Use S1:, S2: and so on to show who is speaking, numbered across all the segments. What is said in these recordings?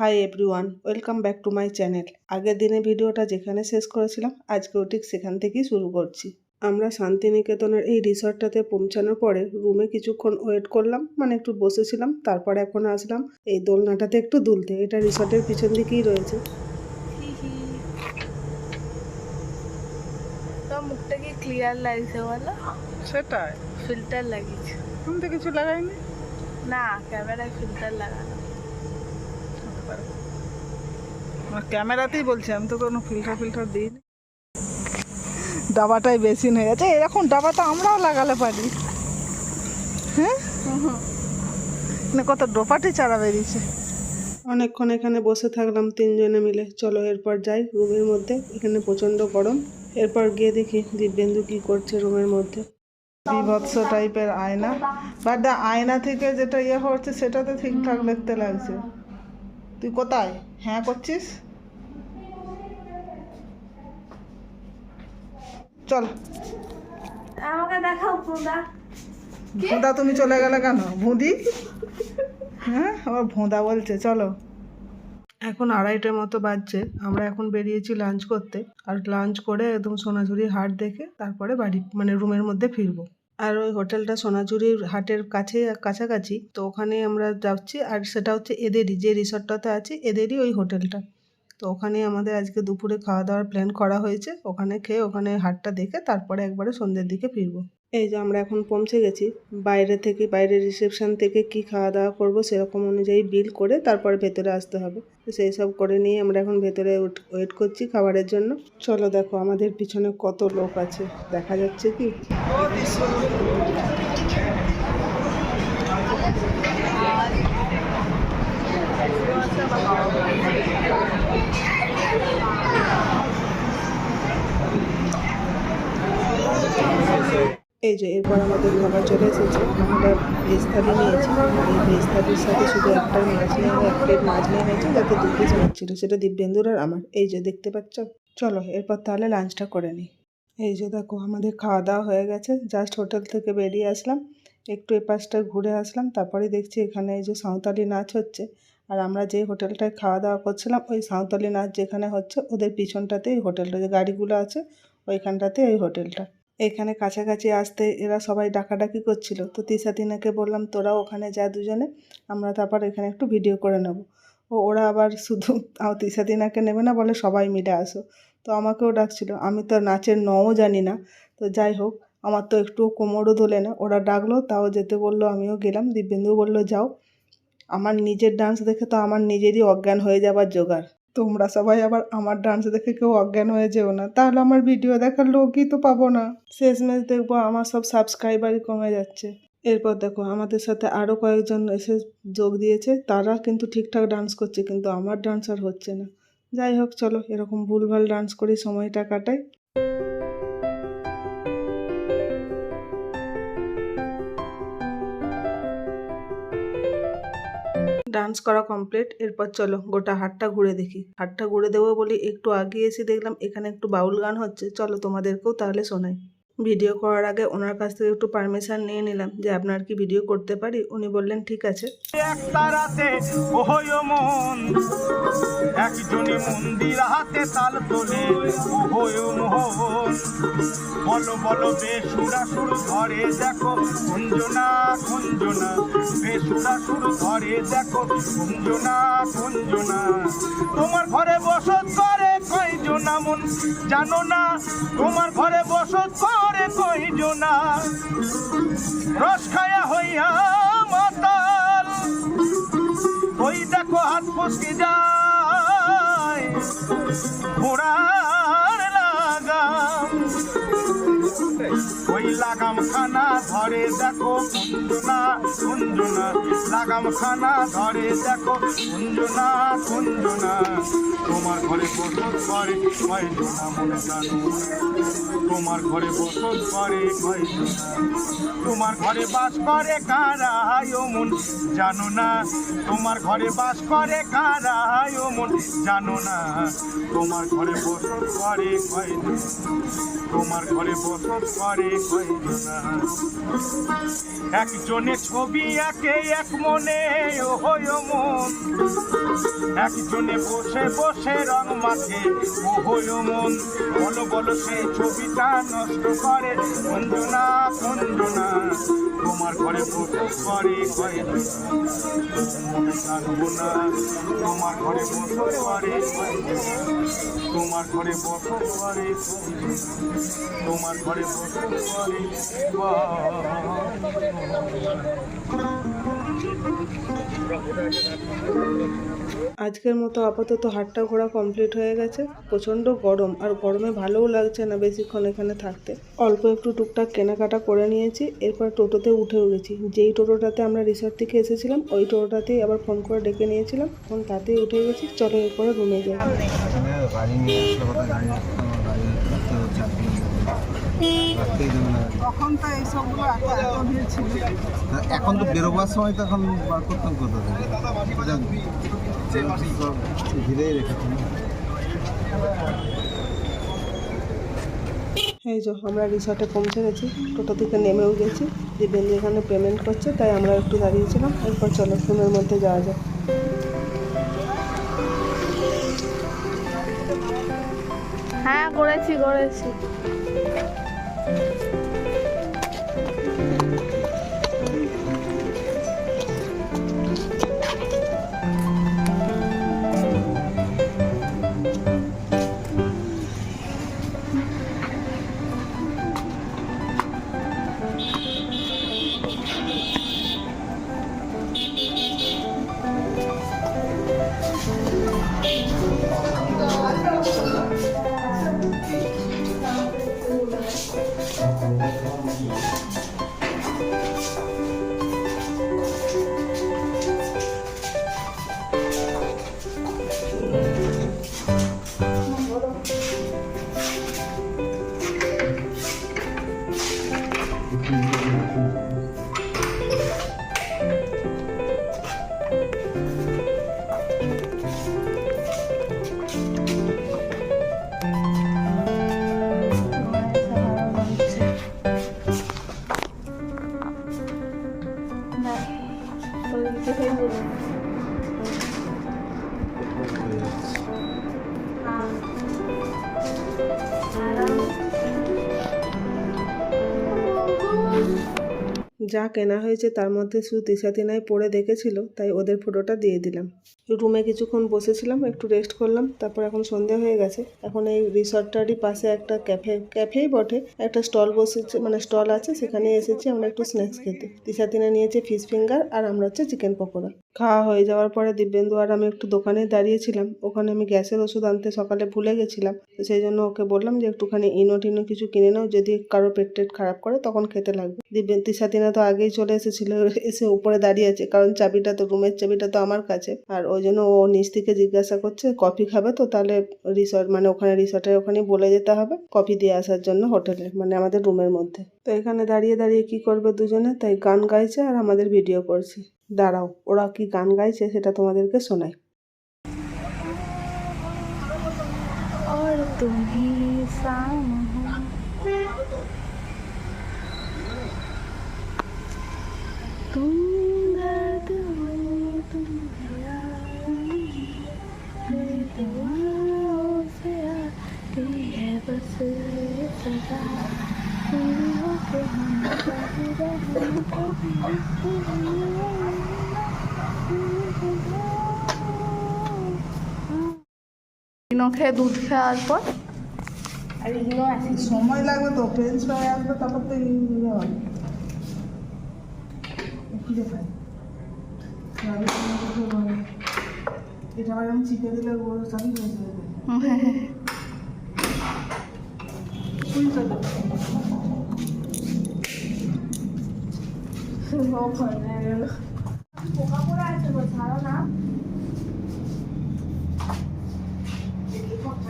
S1: Hi everyone welcome back to my channel আগের দিনে ভিডিওটা যেখানে শেষ করেছিলাম আজকেও ঠিক সেখান থেকেই শুরু করছি। আমরা শান্তিনিকেতনের এই রিসর্টটাতে পৌঁছানোর পরে রুমে কিছুক্ষণ ওয়েট করলাম মানে একটু বসেছিলাম তারপরে এখন আসলাম এই দোলনাটাতে একটু দুলতে। এটা রিসর্টের পিছন দিকেই রয়েছে।
S2: তো মুখটা কি ক্লিয়ার লাগছে বলো?
S3: সেটাই।
S2: ফিল্টার লাগিয়েছে।
S3: আমি তো কিছু লাগাইনি?
S2: না ক্যামেরায় ফিল্টার লাগানো।
S3: ক্যামেরাতেই বলছি আমি তো কোনো ফিল্টার ফিল্টার দিইনি। ডাবাটাই বেশি হয়ে গেছে। এরকম ডাবা তো আমরাও লাগালে পারি। হ্যাঁ? না কত ডোপাটি চারা বেরিয়েছে।
S1: অনেকক্ষণ এখানে বসে থাকলাম তিনজনে মিলে। চলো এরপর যাই রুমের মধ্যে এখানে প্রচণ্ড গরম। এরপর গিয়ে দেখি দিব্যেন্দু কি করছে রুমের মধ্যে।
S3: বিভৎস টাইপের আয়না। বাট আয়না থেকে যেটা ইয়ে হচ্ছে সেটা তো ঠিকঠাক দেখতে লাগছে। তুই কোথায়? হ্যাঁ করছিস? চল।
S2: আমাকে দেখাও পুদা
S3: ভোঁদা তুমি চলে গেলে কেন? ভুঁদি? হ্যাঁ আবার ভোঁদা বলছে চলো।
S1: এখন আড়াইটার মতো বাজছে আমরা এখন বেরিয়েছি লাঞ্চ করতে। আর লাঞ্চ করে একদম সোনাঝুরি হাট দেখে তারপরে বাড়ি মানে রুমের মধ্যে ফিরবো। আর ওই হোটেলটা সোনাঝুরির হাটের কাছে, কাছাকাছি। তো ওখানে আমরা যাচ্ছি আর সেটা হচ্ছে এদেরই, যে রিসর্টটাতে আছে এদেরই ওই হোটেলটা। তো ওখানে আমাদের আজকে দুপুরে খাওয়া দাওয়ার প্ল্যান করা হয়েছে। ওখানে খেয়ে ওখানে হাটটা দেখে তারপরে একবারে সন্ধ্যের দিকে ফিরবো। এই যে আমরা এখন পৌঁছে গেছি, বাইরে থেকে, বাইরের রিসেপশন থেকে কি খাওয়া দাওয়া করব সেরকম অনুযায়ী বিল করে তারপরে ভেতরে আসতে হবে। তো সেই সব করে নিয়ে আমরা এখন ভেতরে ওয়েট করছি খাবারের জন্য। চলো দেখো আমাদের পিছনে কত লোক আছে, দেখা যাচ্ছে কি? এই যে এরপর আমাদের খাবার চলে এসেছে। আমরা ভেজ থালি নিয়েছি। এই ভেজ থালির সাথে শুধু একটা মাছ নিয়ে এক প্লেট মাছ নেওয়া হয়েছে যাতে দু পিস মাছ ছিল, সেটা দিব্যেন্দুর আর আমার। এই যে দেখতে পাচ্ছ? চলো, এরপর তাহলে লাঞ্চটা করে নিই এই যে দেখো, আমাদের খাওয়া দাওয়া হয়ে গেছে। জাস্ট হোটেল থেকে বেরিয়ে আসলাম। একটু এপাশটা ঘুরে আসলাম। তারপরে দেখছি এখানে এই যে সাঁওতালি নাচ হচ্ছে। আর আমরা যে হোটেলটায় খাওয়া দাওয়া করছিলাম, ওই সাঁওতালি নাচ যেখানে হচ্ছে, ওদের পিছনটাতেই হোটেলটা, যে গাড়িগুলো আছে ওইখানটাতে ওই হোটেলটা। এখানে কাছাকাছি আসতে এরা সবাই ডাকাডাকি করছিল। তো তিনাকে বললাম তোরা ওখানে যা দুজনে, আমরা তারপর এখানে একটু ভিডিও করে নেব। ও ওরা আবার শুধু তিনাকে নেবে না, বলে, সবাই মিলে আসো। তো আমাকেও ডাকছিল। আমি তো নাচের নও জানি না। তো যাই হোক, আমার তো একটু কোমরও দোলে না। ওরা ডাকলো, তাও যেতে বলল, আমিও গেলাম। দিব্যেন্দু বলল, যাও। আমার নিজের ডান্স দেখে তো আমার নিজেরই অজ্ঞান হয়ে যাবার জোগাড়। তোমরা সবাই আবার আমার ডান্স দেখে কেউ অজ্ঞান হয়ে যেও না। তাহলে আমার ভিডিও দেখার লোকই তো পাবো না। শেষমেশ দেখব আমার সব সাবস্ক্রাইবারই কমে যাচ্ছে। এরপর দেখো, আমাদের সাথে আরও কয়েকজন এসে যোগ দিয়েছে। তারা কিন্তু ঠিকঠাক ডান্স করছে, কিন্তু আমার ডান্স আর হচ্ছে না। যাই হোক, চলো এরকম ভুলভাল ডান্স করি, সময়টা কাটাই। ডান্স করা কমপ্লিট এরপর চলো গোটা হাটটা ঘুরে দেখি। হাটটা ঘুরে দেবো বলি একটু আগে এসে দেখলাম এখানে একটু বাউল গান হচ্ছে, চলো তোমাদেরকেও তাহলে শোনাই। ভিডিও করার আগে ওনার কাছ থেকে একটু পারমিশন নিয়ে নিলাম যে আপনার কি ভিডিও করতে পারি? উনি বললেন, ঠিক আছে।
S4: তাল বলো বলো ঘরে দেখো ঘরে দেখো তোমার ঘরে বসত করে কয়জনা জানো না, তোমার ঘরে বসত করে কয়জনা রস খায়া হইয়া মাতাল। ওই দেখো হাত ফসকে যায়। ঘোড়ার লাগাম ওই লাগাম খানা ধরে দেখো কুঞ্জনা কুঞ্জনা লাগাম খানা ধরে দেখো কুঞ্জনা কুঞ্জনা। তোমার ঘরে বসত করে কয়জনা মনে জানো। তোমার ঘরে বসত করে কয়জনা তোমার ঘরে বাস করে কারা মন জানো না। তোমার ঘরে বাস করে কারা মন জানো না। তোমার ঘরে বসত করে কয়জনা তোমার ঘরে করে কয়জনা একজনে ছবি আঁকে এক মনে ও মন একজনে বসে বসে রং মাখে ও হলো মন। বলো বলো সেই ছবিটা নষ্ট করে। কুঞ্জনা কুঞ্জনা তোমার ঘরে বসত করে মনে না, তোমার ঘরে বসত করে তোমার ঘরে বসত করে তোমার ঘরে বসত করে
S1: আজকের মতো আপাতত হাটটা ঘোরা কমপ্লিট হয়ে গেছে। প্রচণ্ড গরম আর গরমে ভালোও লাগছে না বেশিক্ষণ এখানে থাকতে। অল্প একটু টুকটাক কেনাকাটা করে নিয়েছি এরপর টোটোতে উঠেও গেছি যেই টোটোটাতে আমরা রিসর্ট থেকে এসেছিলাম ওই টোটোটাতেই আবার ফোন করে ডেকে নিয়েছিলাম। এখন তাতেই উঠে গেছি চলো এরপরে রুমে যাই।
S3: তখন তো এইসবগুলো এত এত ভিড় ছিল?
S5: এখন তো বেরোবার সময় তো এখন বার করতাম কোথা থেকে? ঘিরেই
S1: এই যে আমরা রিসর্টে পৌঁছে গেছি টোটো থেকে নেমেও গেছি দিব্যেন্দু এখানে পেমেন্ট করছে তাই আমরা একটু দাঁড়িয়েছিলাম এরপর চলো ফোনের মধ্যে যাওয়া যাক।
S2: হ্যাঁ করেছি করেছি। 好，来了。
S1: যা কেনা হয়েছে তার মধ্যে শুধু তিসাতিনাই পরে দেখেছিল, তাই ওদের ফটোটা দিয়ে দিলাম। রুমে কিছুক্ষণ বসেছিলাম, একটু রেস্ট করলাম, তারপর এখন সন্ধে হয়ে গেছে। এখন এই রিসর্টটারই পাশে একটা ক্যাফে ক্যাফেই বটে। একটা স্টল বসেছে মানে স্টল আছে সেখানে এসেছি আমরা একটু স্ন্যাক্স খেতে। তিসাতিনা নিয়েছে ফিশ ফিঙ্গার আর আমরা হচ্ছে চিকেন পকোড়া। খাওয়া হয়ে যাওয়ার পরে দিব্যেন্দু আর আমি একটু দোকানে দাঁড়িয়েছিলাম। ওখানে আমি গ্যাসের ওষুধ আনতে সকালে ভুলে গেছিলাম। সেই জন্য ওকে বললাম যে একটুখানি ইনো টিনো কিছু কিনে নাও, যদি কারও পেট টেট খারাপ করে তখন খেতে লাগবে। দিব্যেন তিসাতিনা তো আগেই চলে এসেছিল, এসে উপরে দাঁড়িয়ে আছে, কারণ চাবিটা তো, রুমের চাবিটা তো আমার কাছে। আর ওই জন্য ও নিচ থেকে জিজ্ঞাসা করছে, কফি খাবে তো? তাহলে রিসর্ট মানে ওখানে রিসর্টের ওখানে বলে যেতে হবে, কফি দিয়ে আসার জন্য হোটেলে মানে আমাদের রুমের মধ্যে। তো এখানে দাঁড়িয়ে দাঁড়িয়ে কি করবে দুজনে? তাই গান গাইছে আর আমাদের ভিডিও করছে। দাঁড়াও ওরা কি গান গাইছে সেটা তোমাদেরকে শোনাই
S2: और तुम ही খেয়ে দুধ খাওয়ার পর। আর আছে
S3: সময় লাগবে তো ফ্রেঞ্চ ফ্রাই আসবে তারপর তো ইয়ে হবে। খুঁজে খাই এটা আবার আমি চিপে দিলে ওর সবই হয়ে যাবে
S2: পোকা পড়ে আছে না
S3: খাইয়েছি না
S2: দারুণ ঠান্ডা হয়ে গেছে
S3: আর এটা হচ্ছে কিন্তু আমি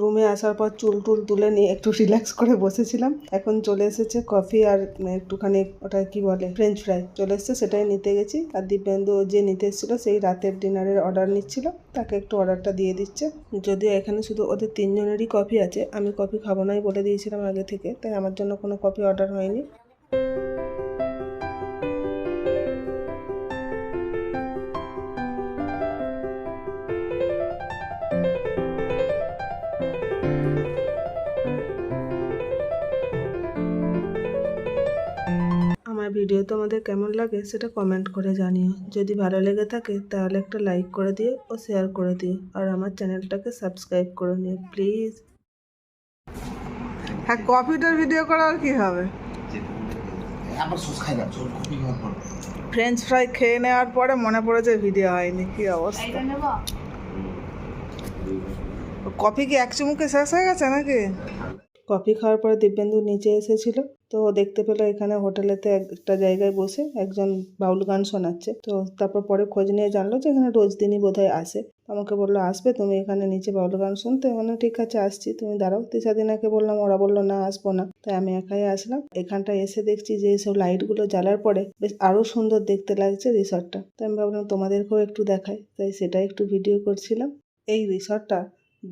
S1: রুমে আসার পর চুল টুল তুলে নিয়ে একটু রিল্যাক্স করে বসেছিলাম। এখন চলে এসেছে কফি আর একটুখানি ওটা কি বলে ফ্রেঞ্চ ফ্রাই চলে এসেছে, সেটাই নিতে গেছি। আর দিব্যেন্দু যে নিতে এসেছিল, সেই রাতের ডিনারের অর্ডার নিচ্ছিল। তাকে একটু অর্ডারটা দিয়ে দিচ্ছে। যদিও এখানে শুধু ওদের তিনজনেরই কফি আছে, আমি কফি খাব নাই বলে দিয়েছিলাম আগে থেকে, তাই আমার জন্য কোনো কফি অর্ডার হয়নি। ভিডিও তোমাদের কেমন লাগে সেটা কমেন্ট করে জানিও। যদি ভালো লেগে থাকে তাহলে একটা লাইক করে দিও ও শেয়ার করে দিও। আর আমার চ্যানেলটাকে সাবস্ক্রাইব করে নিও প্লিজ
S3: হ্যাঁ কফিটার ভিডিও করা আর কি হবে? ফ্রেঞ্চ ফ্রাই খেয়ে নেওয়ার পরে মনে পড়েছে ভিডিও হয়নি কি অবস্থা? কফি কি এক চুমুকে শেষ হয়ে গেছে নাকি?
S1: কফি খাওয়ার পরে দিব্যেন্দু নিচে এসেছিল। তো দেখতে পেল এখানে হোটেলেতে একটা জায়গায় বসে একজন বাউল গান শোনাচ্ছে। তো তারপর পরে খোঁজ নিয়ে জানলো যে এখানে রোজ দিনই বোধহয় আসে। আমাকে বলল, আসবে? তুমি এখানে নিচে বাউল গান শুনতে? মানে ঠিক আছে, আসছি। তুমি দাঁড়াও। তিসাদিনাকে বললাম, ওরা বলল, না, আসব না। তাই আমি একাই আসলাম। এখানটায় এসে দেখছি যে এইসব লাইটগুলো জ্বালার পরে বেশ আরও সুন্দর দেখতে লাগছে রিসর্টটা। তাই আমি ভাবলাম, তোমাদেরকেও একটু দেখাই। তাই সেটাই একটু ভিডিও করছিলাম। এই রিসর্টটা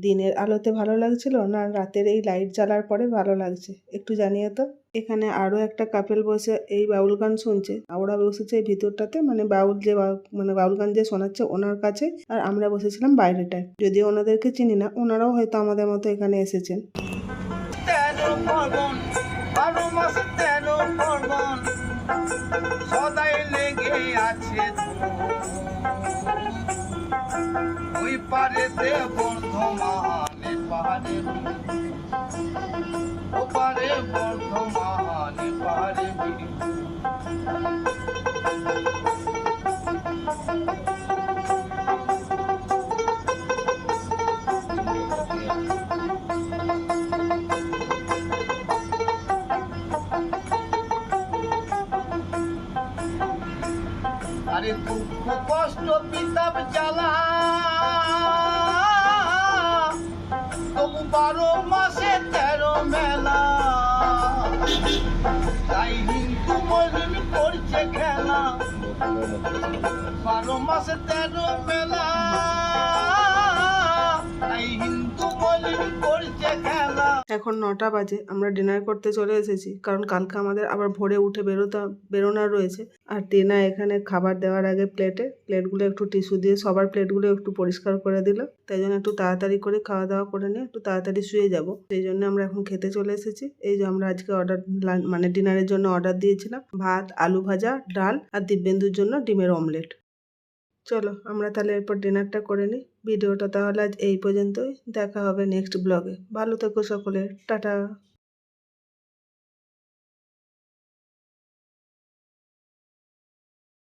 S1: দিনের আলোতে ভালো লাগছিল না রাতের এই লাইট জ্বালার পরে ভালো লাগছে? একটু জানিয়ে তো। এখানে আরও একটা কাপেল বসে এই বাউল গান শুনছে। ওরা বসেছে এই ভিতরটাতে মানে বাউল যে মানে বাউল গান যে শোনাচ্ছে ওনার কাছে, আর আমরা বসেছিলাম বাইরেটায়। যদি ওনাদেরকে চিনি না, ওনারাও হয়তো আমাদের মতো এখানে এসেছেন।
S6: পারেতে বর্ধমানে পাহাড়ে ও পারে বর্ধমানে পাহাড়ে আরে দুঃখ কষ্ট পিতাব জ্বালা তাই হিন্দু মহিন করছে খেলা। বারো মাসে তেরো মেলা তাই হিন্দু মহিন করছে খেলা।
S1: এখন নটা বাজে, আমরা ডিনার করতে চলে এসেছি। কারণ কালকে আমাদের আবার ভোরে উঠে বেরোতে, বেরোনার রয়েছে। আর টেনা এখানে খাবার দেওয়ার আগে প্লেটে প্লেটগুলো একটু টিস্যু দিয়ে সবার প্লেটগুলো একটু পরিষ্কার করে দিল। তাই জন্য একটু তাড়াতাড়ি করে খাওয়া দাওয়া করে নিয়ে একটু তাড়াতাড়ি শুয়ে যাব। সেই জন্য আমরা এখন খেতে চলে এসেছি। এই যে আমরা আজকে অর্ডার মানে ডিনারের জন্য অর্ডার দিয়েছিলাম। ভাত, আলু ভাজা, ডাল আর দিব্যেন্দুর জন্য ডিমের অমলেট চলো, আমরা তাহলে এরপর ডিনারটা করে নিই। ভিডিওটা তাহলে আজ এই পর্যন্তই। দেখা হবে নেক্সট ব্লগে ভালো থেকো সকলে। টাটা।